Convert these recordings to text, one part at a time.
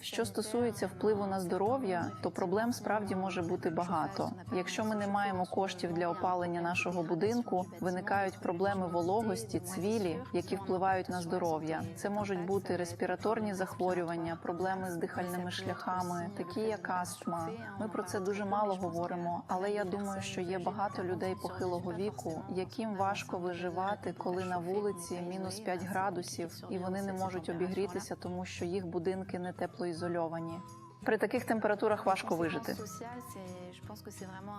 Що стосується впливу на здоров'я, то проблем справді може бути багато. Якщо ми не маємо коштів для опалення нашого будинку, виникають проблеми вологості, цвілі, які впливають на здоров'я. Це можуть бути респіраторні захворювання, проблеми з дихальними шляхами, такі як астма. Ми про це дуже мало говоримо, але я думаю, що є багато людей похилого віку, яким важко виживати, коли на вулиці мінус 5 градусів, і вони не можуть обігрітися, тому що їх будинки не теплоізольовані. При таких температурах важко вижити.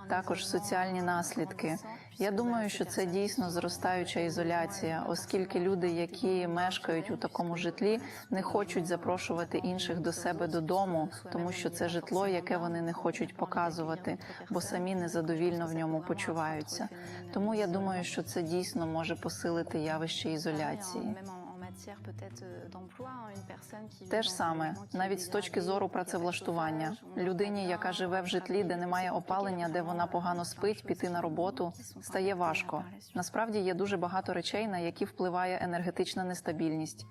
Також соціальні наслідки. Я думаю, що це дійсно зростаюча ізоляція, оскільки люди, які мешкають у такому житлі, не хочуть запрошувати інших до себе додому, тому що це житло, яке вони не хочуть показувати, бо самі незадовільно в ньому почуваються. Тому я думаю, що це дійсно може посилити явище ізоляції. Те ж саме, навіть з точки зору працевлаштування людині, яка живе в житлі, де немає опалення, де вона погано спить, піти на роботу стає важко. Насправді є дуже багато речей, на які впливає енергетична нестабільність.